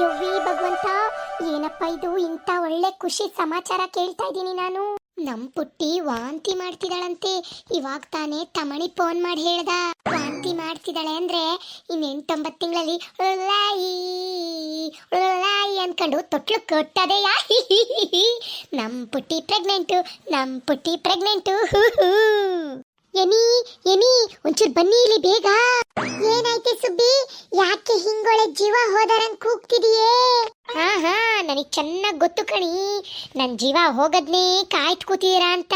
ಯವ್ವಿ ಭಗವಂತ, ಏನಪ್ಪ ಇದು ಇಂಥ ಒಳ್ಳೆ ಖುಷಿ ಸಮಾಚಾರ ಕೇಳ್ತಾ ಇದ್ದೀನಿ ನಾನು? ನಮ್ ಪುಟ್ಟಿ ವಾಂತಿ ಮಾಡ್ತಿದ್ದಾಳಂತೆ. ಇವಾಗ ತಾನೇ ತಮಣಿ ಫೋನ್ ಮಾಡಿ ಹೇಳ್ದ. ವಾಂತಿ ಮಾಡ್ತಿದ್ದಾಳೆ ಅಂದ್ರೆ ಇನ್ ಎಂಟೊಂಬತ್ತು ತಿಂಗಳಲ್ಲಿ ಅನ್ಕೊಂಡು ತೊಟ್ಲು ಕೊಟ್ಟದೆಯಾ ನಮ್ ಪುಟ್ಟಿ ಪ್ರೆಗ್ನೆಂಟು ನಮ್ ಪುಟ್ಟಿ ಪ್ರೆಗ್ನೆಂಟು ಎನಿ ಎನಿ, ಒಂಚೂರು ಬನ್ನಿ ಇಲ್ಲಿ ಬೇಗ. ಏನಾಯ್ತು ಸುಬ್ಬಿ? ಯಾಕೆ ಹಿಂಗೊಳೆ ಜೀವ ಹೋದರಂಗ್ ಕೂಗ್ತಿದೀಯೇ? ಹಾ ಹಾ, ನನಗ್ ಚೆನ್ನಾಗ್ ಗೊತ್ತು ಕಣಿ. ನನ್ ಜೀವ ಹೋಗದ್ನೇ ಕಾಯ್ತು ಕೂತಿದೀರಾ ಅಂತ.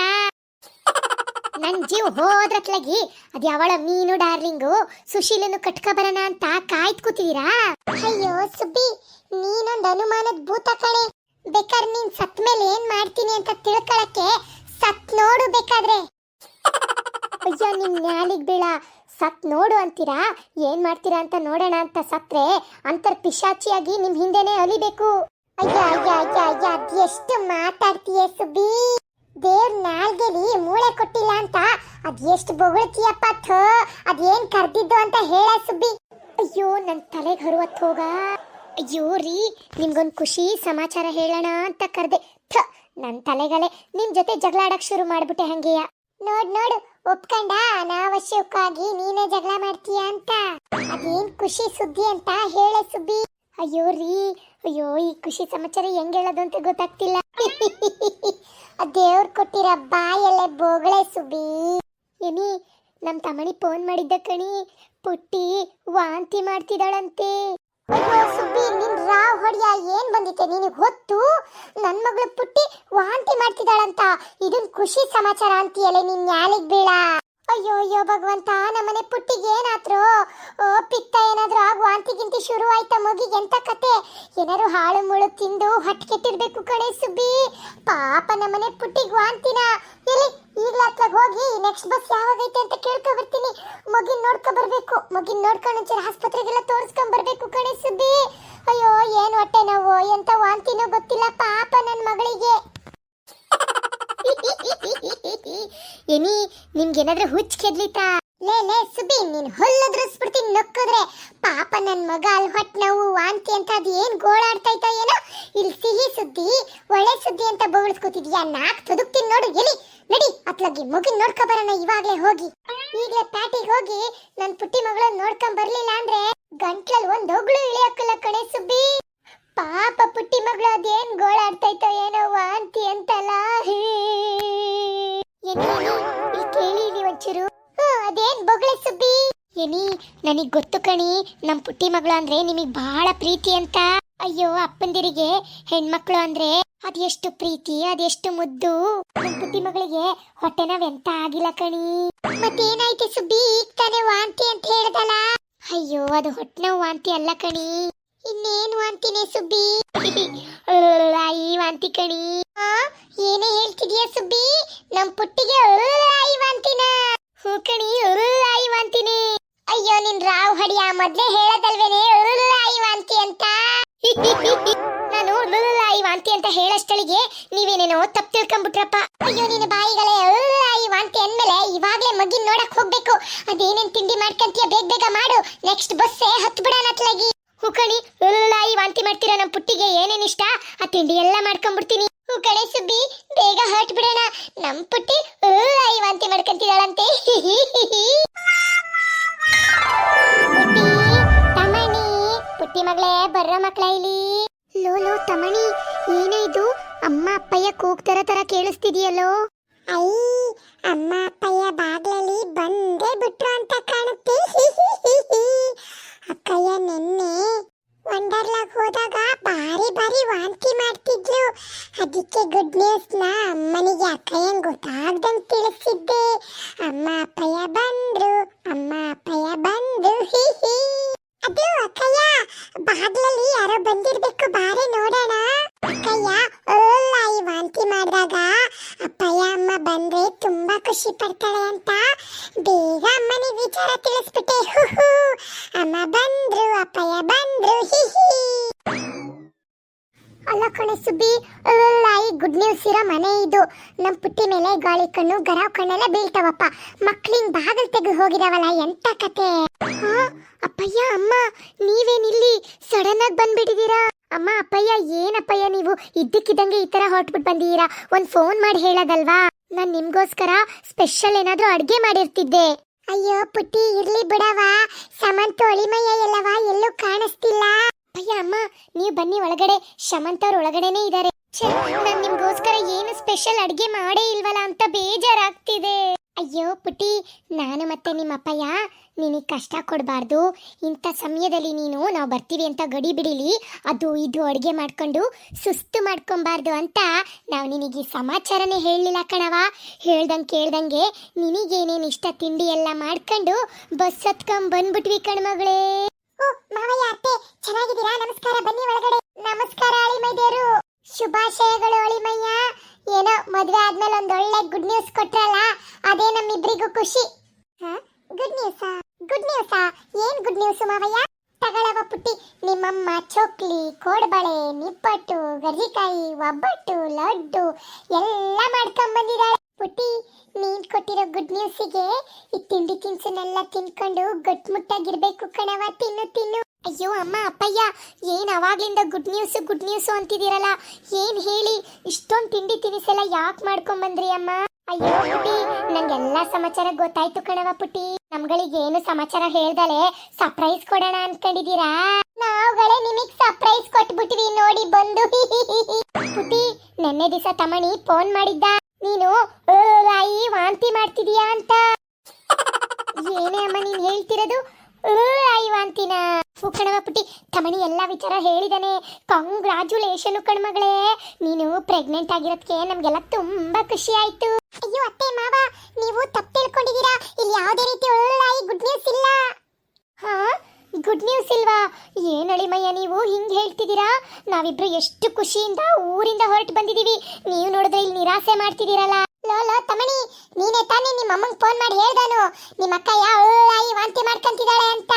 ನನ್ ಜೀವ ಹೋದ್ರತ್ಲಾಗಿ ಅದ್ ಯಾವಳ ಮೀನು ಡಾರ್ಲಿಂಗು ಸುಶೀಲನ್ನು ಕಟ್ಕ ಬರೋಣ ಅಂತ ಕಾಯ್ತು ಕೂತಿದೀರಾ ಅಯ್ಯೋ ಸುಬ್ಬಿ, ನೀನೊಂದ್ ಅನುಮಾನದ ಭೂತ ಕಣೆ. ಬೇಕಾದ್ರೆ ನೀನ್ ಸತ್ ಮೇಲೆ ಏನ್ ಮಾಡ್ತೀನಿ ಅಂತ ತಿಳ್ಕೊಳಕ್ಕೆ ಸತ್ ನೋಡು ಬೇಕಾದ್ರೆ. ಅಯ್ಯೋ, ನಿಮ್ ನ್ಯಾಲಿಗೆ ಬೀಳ ಸತ್ ನೋಡು ಅಂತೀರಾ? ಏನ್ ಮಾಡ್ತೀರಾ ಅಂತ ನೋಡೋಣ ಅಂತ ಸತ್ರೆ. ಅಂತರ್ ಪಿಶಾಚಿಯಾಗಿ ನಿಮ್ ಹಿಂದೆನೆ ಅಲಿಬೇಕು. ಅಯ್ಯ ಅಯ್ಯ ಅಯ್ಯ ಅಯ್ಯ ಅದೆಷ್ಟು ಮಾತಾಡ್ತೀಯ ಸುಬ್ಬಿ. ದೇವ್ರ ನಾಲ್ಗೆಲಿ ಮೂಳೆ ಕೊಟ್ಟಿಲ್ಲ ಅಂತ. ಅದೆಷ್ಟು ಬೊಗಳ್ತೀಯಪ್ಪ ಥೋ. ಅದೇನ್ ಕರ್ದಿದ್ದು ಅಂತ ಹೇಳ ಸುಬ್ಬಿ. ಅಯ್ಯೋ, ನನ್ ತಲೆಗೆ ಹರುವತ್ ಹೋಗ. ಅಯ್ಯೋ ರೀ, ನಿಮ್ಗೊಂದ್ ಖುಷಿ ಸಮಾಚಾರ ಹೇಳೋಣ ಅಂತ ಕರ್ದೆ. ಥ, ನನ್ ತಲೆಗಳೇ ನಿಮ್ ಜೊತೆ ಜಗಳ ಆಡಕ್ ಶುರು ಮಾಡ್ಬಿಟ್ಟೆ ಹಂಗೆಯ? ನೋಡ್ ನೋಡು, ಒಪ್ಕೊಂಡ? ಅನಾವಶ್ಯಕ್ಕಾಗಿ ನೀನೇ ಜಗಳ ಮಾಡ್ತೀಯ ಅಂತ? ಅದೇನ್ ಖುಷಿ ಸುದ್ದಿ ಅಂತ ಹೇಳೆ ಸುಬ್ಬಿ. ಅಯ್ಯೋ ರೀ, ಅಯ್ಯೋ, ಈ ಖುಷಿ ಸಮಾಚಾರ ಹೆಂಗ್ ಹೇಳೋದು ಅಂತ ಗೊತ್ತಾಗ್ತಿಲ್ಲ. ದೇವ್ರ್ ಕೊಟ್ಟಿರೋ ಬಾಯಲ್ಲೇ ಬೋಗಳೆ ಸುಬ್ಬಿ. ಏನಿ ನಮ್ ತಮ್ಮಣಿ ಫೋನ್ ಮಾಡಿದ್ದ ಕಣಿ, ಪುಟ್ಟಿ ವಾಂತಿ ಮಾಡ್ತಿದ್ದಾಳಂತೆ. ಅಯ್ಯೋ ಸುಬ್ಬಿ, ನಿನ್ ರಾವ್ ಹೊಡಿಯ ಏನ್ ಬಂದಿತ್ತೆ ನೀನು ಹೊತ್ತು ನನ್ನ ಮಗಳು ಪುಟ್ಟಿ ವಾಂತಿ ಮಾಡ್ತಿದ್ದಾಳಂತ. ಇದನ್ ಖುಷಿ ಸಮಾಚಾರ ಅಂತೀಯಲ್ಲ ನಿನ್ ನ್ಯಾಲಿಗ್ ಬೀಳ. ಅಯ್ಯೋ ಅಯ್ಯೋ, ಭಗವಂತ, ನಮ್ಮನೆ ಪುಟ್ಟಿಗೆ ಏನಾದ್ರು? ಪಿತ್ತ ಏನಾದ್ರು ಆಗ ವಾಂತಿ ಗಿಂತಿ ಶುರು ಆಯ್ತಾ ಮಗಿಗೆ ಎಂತ ಕತೆ? ಏನಾರು ಹಾಳು ಮುಳು ತಿಂದು ಹಟ್ ಕೆಟ್ಟಿರ್ಬೇಕು ಕಣೆ ಸುಬ್ಬಿ. ಪಾಪ ನಮ್ಮನೆ ಪುಟ್ಟಿಗೆ ವಾಂತಿನ ಎಲ್ಲಿ? ಈಗ್ಲೇ ಅತ್ಲಾಗ ಹೋಗಿ ನೆಕ್ಸ್ಟ್ ಬಸ್ ಯಾವಾಗೈತೆ ಅಂತ ಕೇಳ್ಕೊ ಬರ್ತೀನಿ. ಮಗಿನ ನೋಡ್ಕೊ ಬರ್ಬೇಕು. ಮಗಿನ ನೋಡ್ಕೊಂಡು ಒಂಚೂರು ಆಸ್ಪತ್ರೆಗೆಲ್ಲ ತೋರಿಸ್ಕೊಂಡ್ ಬರ್ಬೇಕು ಕಣೆ ಸುಬ್ಬಿ. ಅಯ್ಯೋ, ಏನ್ ಹೊಟ್ಟೆ ನಾವು? ಎಂತ ವಾಂತಿನೋ ಗೊತ್ತಿಲ್ಲ ಪಾಪ ನನ್ನ ಮಗಳಿಗೆ. ಏನಿ, ನಿಮ್ಗೇನಾದ್ರೂ ಹುಚ್ಚ ಕೆದ್ಲಿತಾ ಲೇ ಲೇ ಸುಬಿ ನೀನ್ ಹೊಲ್ಲದ್ರಸ್ಬಿಡ್ತೀನಿ ನಕ್ಕಿದ್ರೆ. ಪಾಪ ನನ್ ಮಗ ಅಲ್ಲಿ ಹೊಟ್ಟೆ ನೋವು, ವಾಂತಿ ಅಂತ ಅದು ಏನ್ ಗೋಳಾಡ್ತೈತ ಏನೋ. ಇಲ್ಲಿ ಸಿಹಿ ಸುದ್ದಿ, ಒಳ್ಳೆ ಸುದ್ದಿ ಅಂತ ಬೊಗಳ್ಸ್ಕೊತಿದ್ಯಾ? ನಾಕ್ ತುದುಕ್ತೀನಿ ನೋಡು, ಎಲಿ. ನಡಿ ಅತ್ಲಗಿ ಮಗಿನ್ ನೋಡ್ಕೊ ಬರೋಣ, ಇವಾಗ್ಲೇ ಹೋಗಿ. ಈಗ್ಲೇ ಪ್ಯಾಟಿಗೆ ಹೋಗಿ, ನನ್ ಪುಟ್ಟಿ ಮಗಳನ್ನ ನೋಡ್ಕೊಂಡ್ ಬರ್ಲಿಲ್ಲ ಅಂದ್ರೆ ಗಂಟ್ಲಲ್ಲಿ ಒಂದ್ ಹೊಗಳು ಇಳಿಯಕ್ಕಲ್ಲ ಕಣೆ ಸುಬ್ಬಿ. ಪಾಪ ಪುಟ್ಟಿ ಮಗಳು ಅದೇನ್ ಗೋಳಾಡ್ತೈತೋ ಏನೋ ವಾಂತಿ ಅಂತಲ್ಲ ಇಲ್ಲಿ ಕೇಳಿ ಇಲ್ಲಿ ಒಂಚೂರು. ಅದೇನ್ ಬೊಗಳೆ ಸುಬ್ಬಿ? ಏನಿ ನನಗ್ ಗೊತ್ತು ಕಣಿ, ನಮ್ ಪುಟ್ಟಿ ಮಗಳು ಅಂದ್ರೆ ನಿಮಗ್ ಬಹಳ ಪ್ರೀತಿ ಅಂತ. ಅಯ್ಯೋ, ಅಪ್ಪಂದಿರಿಗೆ ಹೆಣ್ಮಕ್ಳು ಅಂದ್ರೆ ಅದೆಷ್ಟು ಪ್ರೀತಿ, ಅದೆಷ್ಟು ಮುದ್ದು. ನಮ್ ಪುಟ್ಟಿ ಮಗಳಿಗೆ ಹೊಟ್ಟೆ ನಾವೆಂತ ಆಗಿಲ್ಲ ಕಣಿ. ಮತ್ತೇನಾಯ್ತು ಸುಬ್ಬಿ? ಈಗ ತಾನೇ ವಾಂತಿ ಅಂತ ಹೇಳ್ದಲ್ಲ? ಅಯ್ಯೋ, ಅದು ಹೊಟ್ಟೆ ನೋವು ವಾಂತಿ ಅಲ್ಲ ಕಣಿ. ಇನ್ನೇನು ವಾಂತಿನೇ ಸುಬ್ಬಿ? ಈ ವಾಂತಿ ಕಣಿ. ಏನೇ ಹೇಳ್ತಿದ್ಯಾ ಸುಬ್ಬಿ? ನಮ್ ಪುಟ್ಟಿಗೆ ಉರುಳಾಯಿ ವಾಂತಿನ ಹೂ ಕಣಿ ಉರುಳಾಯಿ ವಾಂತಿನಿ ಅಯ್ಯೋ, ನಿನ್ ರಾವ್ ಹಡಿಯ ಮೊದ್ಲೇ ಹೇಳದಲ್ವೇನೆ ವಾಂತಿ ಅಂತ? ನಾನು ವಾಂತಿ ಅಂತ ಹೇಳಷ್ಟಳಿಗೆ ನೀವೇನೇನೋ ತಪ್ಪು ತಿಳ್ಕೊಂಡ್ಬಿಟ್ರಪ್ಪ ಅಯ್ಯೋ, ನಿನ್ನ ಬಾಯಿಗಳೇ ವಾಂತಿ ಅಂದ್ಮೇಲೆ ಇವಾಗ್ಲೇ ಮಗಿನ್ ನೋಡಕ್ ಹೋಗ್ಬೇಕು. ಅದೇನೇನ್ ತಿಂಡಿ ಮಾಡ್ಕಂತೀಯ ಬೇಗ ಬೇಗ ಮಾಡು. ನೆಕ್ಸ್ಟ್ ಬಸ್ಸೇ ಹತ್ತು ಬಿಡೋಣ ಅತ್ಲಾಗಿ ಹುಕಣಿ ವಾಂತಿ ಮಾಡ್ತೀರಾ ನಮ್ಮ ಪುಟ್ಟಿಗೆ? ಏನೇನ್ ಇಷ್ಟ? ಆ ತಿಂಡಿ ಎಲ್ಲ ಮಾಡ್ಕೊಂಡ್ಬಿಡ್ತೀನಿ ಹುಕಣೆ ಸುಬ್ಬಿ, ಬೇಗ ಹಾಟ್ ಬಿಡೋಣ. ನಮ್ ಪುಟ್ಟಿ ಉರುಳಾಯಿ ವಾಂತಿ ಮಾಡ್ಕೊಂತಿದ್ದಾಳಂತೆ. ಪುಟ್ಟಿ, ತಮಣಿ, ಪುಟ್ಟಿ ಮಗಳೇ, ಬರ್ರ ಮಕ್ಳ ಇಲ್ಲಿ. ಲೋ ಲೋ, ತಮಣಿ, ಏನೇ ಇದು? ಅಮ್ಮ, ಅಪ್ಪಯ್ಯ ಕೂಗ್ತರ ತರ ಕೇಳಿಸ್ತಿದೆಯಲ್ಲೋ? ಐ ಅಮ್ಮ, ಅಪ್ಪಯ್ಯ ಬಾಗ್ಲಲ್ಲಿ ಬಂದೇ ಬಿಟ್ರು ಅಂತ ಕಾಣುತ್ತೆ. ಅಕ್ಕಯ್ಯ, ನಿನ್ನೆ ವಂಡರ್ಲಾಗ್ ಹೋದಾಗ ಬಾರಿ ಬಾರಿ ವಾಂತಿ ಅದಕ್ಕೆ ಗುಡ್ ನ್ಯೂಸ್ನ ಅಮ್ಮನಿಗೆ ಅಕ್ಕಯ್ಯಂಗ್ ಗೊತ್ತಾಗ್ದಂಗೆ ತಿಳಿಸಿದ್ದೆ. ಅಮ್ಮ ಅಪ್ಪಯ್ಯ ಬಂದ್ರು, ಅಮ್ಮ ಅಪ್ಪಯ್ಯ ಬಂದ್ರು, ಹಿ ಹಿ. ಅದು ಅಕ್ಕಯ್ಯ, ಬಾಗ್ಲಲ್ಲಿ ಯಾರೋ ಬಂದಿರ್ಬೇಕು, ಬಾರೆ ನೋಡೋಣ. ಅಕ್ಕಯ್ಯ ಒಳ್ಳಾಯಿ ವಾಂತಿ ಮಾಡಿದಾಗ ಅಪ್ಪಯ್ಯ, ಅಮ್ಮ ಬಂದ್ರೆ ತುಂಬಾ ಖುಷಿ ಪಡ್ತಾಳೆ ಅಂತ ಬೇಗ ಅಮ್ಮನಿಗೆ ವಿಚಾರ ತಿಳಿಸ್ಬಿಟ್ಟೆ. ಹು ಹು. ಅಮ್ಮ ಬಂದ್ರು, ಅಪ್ಪಯ್ಯ ಬಂದ್ರು, ಹಿ ಹಿ. ಅಲ್ಲ ಕಣೆ ಸುಬ್ಬಿ ಈ ಗುಡ್ ನ್ಯೂಸ್ ಇರೋ ಮನೆ ಇದು. ನಮ್ಮ ಪುಟ್ಟಿ ಮೇಲೆ ಗಾಳಿ ಕಣ್ಣು, ಗರಾವ್ ಕಣ್ಣೆಲ್ಲ ಬೀಳ್ತಾವಪ್ಪ. ಮಕ್ಳಿಂಗ್ ಬಾಗಿಲ್ ತೆಗೆದು ಹೋಗಿದಾವಲ್ಲ, ಎಂತ ಕತೆ? ಅಪ್ಪಯ್ಯ, ಅಮ್ಮ ನೀವೇನಿಲ್ಲಿ ಸಡನ್ ಆಗಿ ಬಂದ್ಬಿಟ್ಟಿದ್ದೀರಾ ಅಮ್ಮ, ಅಪ್ಪಯ್ಯ ಏನಪ್ಪಯ್ಯ ನೀವು? ಇದ್ದಕ್ಕಿದ್ದಂಗೆ ಈ ತರ ಹೊರಟ್ಬಿಟ್ಟು ಬಂದಿದ್ದೀರಾ ಒಂದ್ ಫೋನ್ ಮಾಡಿ ಹೇಳೋದಲ್ವಾ? ನಾನ್ ನಿಮ್ಗೋಸ್ಕರ ಸ್ಪೆಷಲ್ ಏನಾದ್ರೂ ಅಡ್ಗೆ ಮಾಡಿರ್ತಿದ್ದೆ. ಅಯ್ಯೋ ಪುಟ್ಟಿ, ಇರ್ಲಿ ಬಿಡವಾ ಸಮಂತು ಅಳಿಮಯ್ಯ ಎಲ್ಲವಾ ಎಲ್ಲೂ ಕಾಣಿಸ್ತಿಲ್ಲ. ಅಯ್ಯ ಅಮ್ಮ, ನೀವು ಬನ್ನಿ ಒಳಗಡೆ. ಶಮಂತ್ ಅವ್ರ ಒಳಗಡೆನೇ ಇದ್ದಾರೆ ನಾನ್ ನಿಮ್ಗೋಸ್ಕರ ಏನು ಸ್ಪೆಷಲ್ ಅಡುಗೆ ಮಾಡೇ ಇಲ್ವಲ್ಲ ಅಂತ ಬೇಜಾರಾಗ್ತಿದೆ. ಅಯ್ಯೋ ಪುಟ್ಟಿ, ನಾನು ಮತ್ತೆ ನಿಮ್ಮ ಅಪ್ಪಯ್ಯ ನಿನಗೆ ಕಷ್ಟ ಕೊಡಬಾರ್ದು. ಇಂಥ ಸಮಯದಲ್ಲಿ ನೀನು ನಾವು ಬರ್ತೀವಿ ಅಂತ ಗಡಿ ಬಿಡಿಲಿ. ಅದು ಇದು ಅಡುಗೆ ಮಾಡ್ಕೊಂಡು ಸುಸ್ತು ಮಾಡ್ಕೊಬಾರ್ದು ಅಂತ ನಾವು ನಿನಗೆ ಸಮಾಚಾರನೇ ಹೇಳಲಿಲ್ಲ ಕಣವ ಹೇಳ್ದಂಗೆ ಕೇಳ್ದಂಗೆ ನಿನಗೇನೇನು ಇಷ್ಟ ತಿಂಡಿ ಎಲ್ಲ ಮಾಡ್ಕೊಂಡು ಬಸ್ ಹತ್ಕೊಂಡ್ ಬಂದ್ಬಿಟ್ವಿ ಕಣ್ಮಗಳೇ. ಓ, ಮಾವಯ್ಯ, ಅತ್ತೆ, ಚೆನ್ನಾಗಿದ್ದೀರಾ? ನಮಸ್ಕಾರ, ಬನ್ನಿ ಒಳಗಡೆ. ನಮಸ್ಕಾರ ಅಳಿಮೈದೇರು ಶುಭಾಶಯಗಳು, ಅಳಿಮಯ್ಯ. ಏನೋ, ಮದುವೆ ಆದ್ಮೇಲೆ ಒಂದ್ ಒಳ್ಳೆ ಗುಡ್ ನ್ಯೂಸ್ ಕೊಟ್ರಲ್ಲ, ಅದೇ ನಮ್ಮಿಬ್ರಿಗೂ ಖುಷಿ. ಗುಡ್ ನ್ಯೂಸಾ ಗುಡ್ ನ್ಯೂಸಾ ಏನ್ ಗುಡ್ ನ್ಯೂಸ್ ಮಾವಯ್ಯ? ತಗಳವ ಪುಟ್ಟಿ, ನಿಮ್ಮಮ್ಮ ಚೋಕ್ಲಿ, ಕೋಡ್ಬಳೆ, ನಿಪ್ಪಟ್ಟು, ಗರ್ಜಿಕಾಯಿ, ಒಬ್ಬಟ್ಟು, ಲಡ್ಡು, ಎಲ್ಲ ಮಾಡ್ಕೊಂಡ್ ಬಂದಿದ್ದಾಳೆ. ಪುಟ್ಟಿ, ನೀನ್ ಕೊಟ್ಟಿರೋ ಗುಡ್ ನ್ಯೂಸಿಗೆ ಈ ತಿಂಡಿ ತಿನ್ಸನ್ನೆಲ್ಲ ತಿನ್ಕೊಂಡು ಗಟ್ಮುಟ್ಟಾಗಿರ್ಬೇಕು ಕಣವ ತಿನ್ನು ತಿನ್ನು. ಅಯ್ಯೋ ಅಮ್ಮ, ಅಪ್ಪಯ್ಯ, ಏನ್ ಅವಾಗ್ಲಿಂದ ಗುಡ್ ನ್ಯೂಸ್ ಗುಡ್ ನ್ಯೂಸ್ ಅಂತಿದ್ದೀರಲ್ಲ? ಏನ್ ಹೇಳಿ? ಇಷ್ಟೊಂದ್ ತಿಂಡಿ ತಿನಿಸೆಲ್ಲ ಯಾಕೆ ಮಾಡ್ಕೊಂಡ್ ಬಂದ್ರಿ ಅಮ್ಮ? ಅಯ್ಯೋ ಪುಟ್ಟಿ ನಂಗೆಲ್ಲ ಸಮಾಚಾರ ಗೊತ್ತಾಯ್ತು ಕಣವ ಪುಟ್ಟಿ. ನಮ್ಗಳಿಗೆ ಏನು ಸಮಾಚಾರ ಹೇಳ್ದಲೆ ಸರ್ಪ್ರೈಸ್ ಕೊಡೋಣ ಅನ್ಕೊಂಡಿದೀರಾ ನಾವುಗಳೇ ನಿಮಗ್ ಸರ್ಪ್ರೈಸ್ ಕೊಟ್ಬಿಟ್ವಿ ನೋಡಿ ಬಂದು. ಪುಟ್ಟಿ, ನೆನ್ನೆ ದಿವಸ ತಮಣಿ ಫೋನ್ ಮಾಡಿದ್ದ? ನೀನು "ಓ, ಆಯಿ ವಾಂತಿ ಮಾಡ್ತಿದೀಯಾ ಅಂತ? ಏನೇ ಅಮ್ಮ ನೀನ್ ಹೇಳ್ತಿರೋದು? "ಓ, ಆಯಿ ವಾಂತಿನ. ಕಣವ ಪುಟ್ಟಿ ತಮಣಿ ಎಲ್ಲ ವಿಚಾರ ಹೇಳಿದಾನೆ. ಕಂಗ್ರಾಚುಲೇಷನ್ ಕಣ್ಮಗಳೇ ನೀನು ಪ್ರೆಗ್ನೆಂಟ್ ಆಗಿರೋದಕ್ಕೆ ನಮ್ಗೆಲ್ಲ ತುಂಬಾ ಖುಷಿ ಆಯ್ತು. ಅಯ್ಯೋ ಅತ್ತೆ ಮಾವ ನೀವು ತಪ್ಪು ತಿಳ್ಕೊಂಡಿದ್ದೀರಾ? ಇಲ್ಲಿ ಯಾವುದೇ ರೀತಿ ಒಳ್ಳೆಯ ಗುಡ್ ನ್ಯೂಸ್ ಇಲ್ಲ. ಹಾ? ಗುಡ್ ನ್ಯೂಸ್ ಇಲ್ವಾ ಏನ್ ಅಳಿಮಯ್ಯ, ನೀವು ಹಿಂಗ್ ಹೇಳ್ತಿದ್ದೀರಾ? ನಾವಿಬ್ರು ಎಷ್ಟು ಖುಷಿಯಿಂದ ಊರಿಂದ ಹೊರಟು ಬಂದಿದೀವಿ ನೀವು ನೋಡಿದ್ರೆ ಇಲ್ಲಿ ನಿರಾಸೆ ಮಾಡ್ತಿದ್ದೀರಲ್ಲ. ಲೋ ತಮಣಿ ನೀನೇ ತಾನೇ ನಿಮ್ಮ ಅಮ್ಮಂಗೆ ಫೋನ್ ಮಾಡಿ ಹೇಳ್ದಾನು. ನಿಮ್ಮ ಅಕ್ಕ ಯಾವ ವಾಂತಿ ಮಾಡ್ಕೊಂತಿದ್ದಾಳೆ ಅಂತ.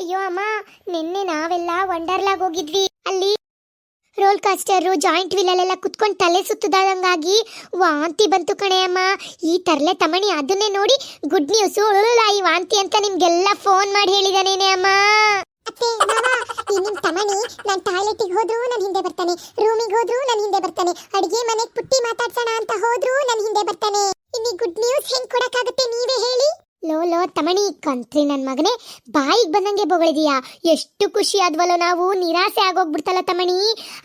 ಅಯ್ಯೋ, ಅಮ್ಮ, ನಿನ್ನೆ ನಾವೆಲ್ಲ ವಂಡರ್ಲಾಗ್ ಹೋಗಿದ್ವಿ. ಅಲ್ಲಿ ರೋಲ್ ಕಾಸ್ಟರು ಜಾಯಿಂಟ್ ವೀಲಲ್ಲೆಲ್ಲ ಕುತ್ಕೊಂಡು ತಲೆ ಸುತ್ತದಂಗಾಗಿ ವಾಂತಿ ಬಂತು ಕಣೆಯಮ್ಮ ಈ ತರಲೆ ತಮಣಿ ಅದನ್ನೇ ನೋಡಿ ಗುಡ್ ನ್ಯೂಸ್ ಈ ವಾಂತಿ ಅಂತ ನಿಮ್ಗೆಲ್ಲ ಫೋನ್ ಮಾಡಿ ಹೇಳಿದಾನೇನೆ ಅಮ್ಮ. ಅತ್ತೆ ತಮಣಿ ನಾನ್ ಟಾಯ್ಲೆಟಿಗೆ ಹೋದ್ರು ನನ್ ಹಿಂದೆ ಬರ್ತಾನೆ. ರೂಮಿಗೆ ಹೋದ್ರು ನನ್ ಹಿಂದೆ ಬರ್ತಾನೆ. ಅಡಿಗೆ ಮನೆಗೆ ಪುಟ್ಟಿ ಮಾತಾಡ್ಸೋಣ ಅಂತ ಹೋದ್ರು ನನ್ ಹಿಂದೆ ಬರ್ತಾನೆ. ಇಲ್ಲಿ ಗುಡ್ ನ್ಯೂಸ್ ಹೆಂಗ್ ಕೊಡಕ್ಕಾಗುತ್ತೆ ನೀವೇ ಹೇಳಿ. ಲೋ ಲೋ, ತಮಣಿ, ಕಂತ್ರಿ ನನ್ನ ಮಗನೇ, ಬಾಯಿಗೆ ಬಂದಂಗೆ ಬೊಗಳಿದೀಯಾ? ಎಷ್ಟು ಖುಷಿ ಆದ್ವಲ್ಲ ನಾವು, ನಿರಾಸೆ ಆಗೋಗ್ಬಿಡ್ತಲ್ಲ ತಮಣಿ.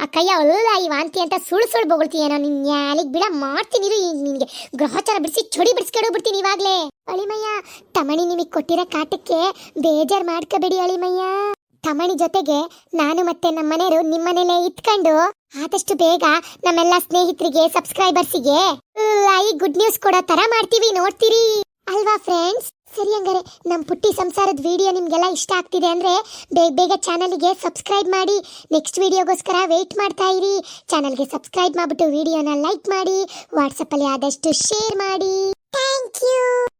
ಅಕ್ಕಯ್ಯ ಅಲ್ಲ ಈ ವಾಂತಿ ಅಂತ ಸುಳ್ಳು ಸುಳ್ಳು ಬೊಗಳ್ತೀಯೇನೋ, ನಿನ್ ನ್ಯಾಲಿಗ್ ಬಿಡ, ಮಾಡ್ತೀನಿ ಈಗ ನಿನ್ಗೆ. ಗ್ರಹಚಾರ ಬಿಡಿಸಿ ಚೊಡಿ ಬಿಡಿಸ್ಕೊಡೋಗ್ಬಿಡ್ತೀನಿ ಇವಾಗ್ಲೇ. ಅಳಿಮಯ್ಯ, ತಮಣಿ ನಿಮಗೆ ಕೊಟ್ಟಿರೋ ಕಾಟಕ್ಕೆ ಬೇಜಾರ್ ಮಾಡ್ಕೋಬೇಡಿ ಅಳಿಮಯ್ಯ. ತಮಣಿ ಜೊತೆಗೆ ನಾನು ಮತ್ತೆ ನಮ್ಮ ಮನೆಯವರು ನಿಮ್ಮನೇಲೆ ಇತ್ಕೊಂಡು ಆದಷ್ಟು ಬೇಗ ನಮ್ಮೆಲ್ಲ ಸ್ನೇಹಿತರಿಗೆ ಸಬ್ಸ್ಕ್ರೈಬರ್ಸಿಗೆ ಲೈಕ್, ಗುಡ್ ನ್ಯೂಸ್ ಕೊಡೋ ತರ ಮಾಡ್ತೀವಿ, ನೋಡ್ತೀರಿ. ಅಲ್ವಾ ಫ್ರೆಂಡ್ಸ್ ಸರಿ ಹಂಗಾರೆ ನಮ್ಮ ಪುಟ್ಟಿ ಸಂಸಾರದ ವಿಡಿಯೋ ನಿಮಗೆಲ್ಲ ಇಷ್ಟ ಆಗ್ತಿದೆ ಅಂದ್ರೆ ಬೇಗ ಬೇಗ ಚಾನಲ್ಗೆ ಸಬ್ಸ್ಕ್ರೈಬ್ ಮಾಡಿ ನೆಕ್ಸ್ಟ್ ವಿಡಿಯೋಗೋಸ್ಕರ ವೆಯ್ಟ್ ಮಾಡ್ತಾ ಇರಿ. ಚಾನಲ್ಗೆ ಸಬ್ಸ್ಕ್ರೈಬ್ ಮಾಡಿಬಿಟ್ಟು ವಿಡಿಯೋನ ಲೈಕ್ ಮಾಡಿ ವಾಟ್ಸಪ್ಪಲ್ಲಿ ಆದಷ್ಟು ಶೇರ್ ಮಾಡಿ. Thank you